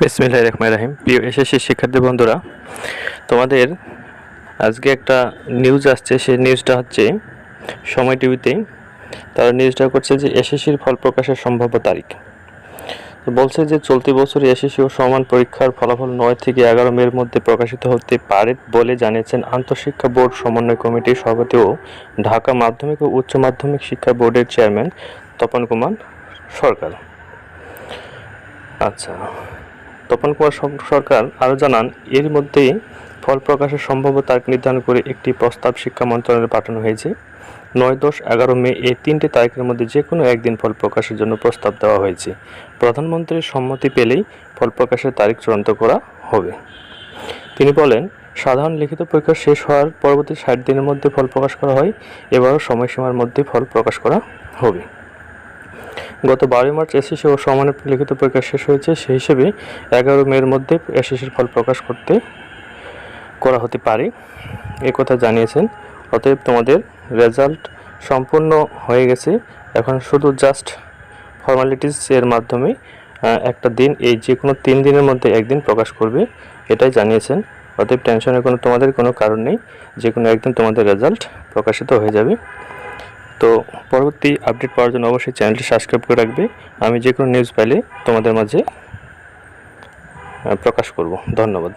বিসমিল্লাহির রহমানির রহিম। প্রিয় এসএসসি শিক্ষার্থী বন্ধুরা, তোমাদের আজকে একটা নিউজ আসছে। সেই নিউজটা হচ্ছে, সময় টিভিতে তারা নিউজটা করছে যে এসএসসির ফল প্রকাশের সম্ভাব্য তারিখ। তো বলছে যে চলতি বছর এসএসসি ও সমান পরীক্ষার ফলাফল নয় থেকে এগারো মের মধ্যে প্রকাশিত হতে পারে বলে জানিয়েছেন আন্তঃশিক্ষা বোর্ড সমন্বয় কমিটির সভাপতি ও ঢাকা মাধ্যমিক ও উচ্চ মাধ্যমিক শিক্ষা বোর্ডের চেয়ারম্যান তপন কুমার সরকার। আচ্ছা তপন কুমার সরকার আরও জানান, এর মধ্যেই ফল প্রকাশের সম্ভাব্য তারিখ নির্ধারণ করে একটি প্রস্তাব শিক্ষা মন্ত্রণালয়ে পাঠানো হয়েছে। নয় দশ এগারো মে এই তিনটি তারিখের মধ্যে যে কোনো একদিন ফল প্রকাশের জন্য প্রস্তাব দেওয়া হয়েছে। প্রধানমন্ত্রীর সম্মতি পেলেই ফল প্রকাশের তারিখ চূড়ান্ত করা হবে। তিনি বলেন, সাধারণ লিখিত পরীক্ষা শেষ হওয়ার পরবর্তী ষাট দিনের মধ্যে ফল প্রকাশ করা হয়, এবারও সময়সীমার মধ্যে ফল প্রকাশ করা হবে। গত বারোই মার্চ এসএসসি ও সমানের লিখিত পরীক্ষা শেষ হয়েছে। সেই হিসেবে এগারো মের মধ্যে এসএসসির ফল প্রকাশ করতে করা হতে পারে। এ কথা জানিয়েছেন। অতএব তোমাদের রেজাল্ট সম্পূর্ণ হয়ে গেছে। এখন শুধু জাস্ট ফর্মালিটিস এর মাধ্যমে একটা দিন, এই যে কোনো তিন দিনের মধ্যে একদিন প্রকাশ করবে, এটাই জানিয়েছেন। অতএব টেনশনের কোনো তোমাদের কোনো কারণ নেই। যে কোনো একদিন তোমাদের রেজাল্ট প্রকাশিত হয়ে যাবে। তো পরবর্তী আপডেট পাওয়ার জন্য অবশ্যই চ্যানেলটি সাবস্ক্রাইব করে রাখবে। আমি যে কোনো নিউজ পাইলে তোমাদের মাঝে প্রকাশ করব। ধন্যবাদ।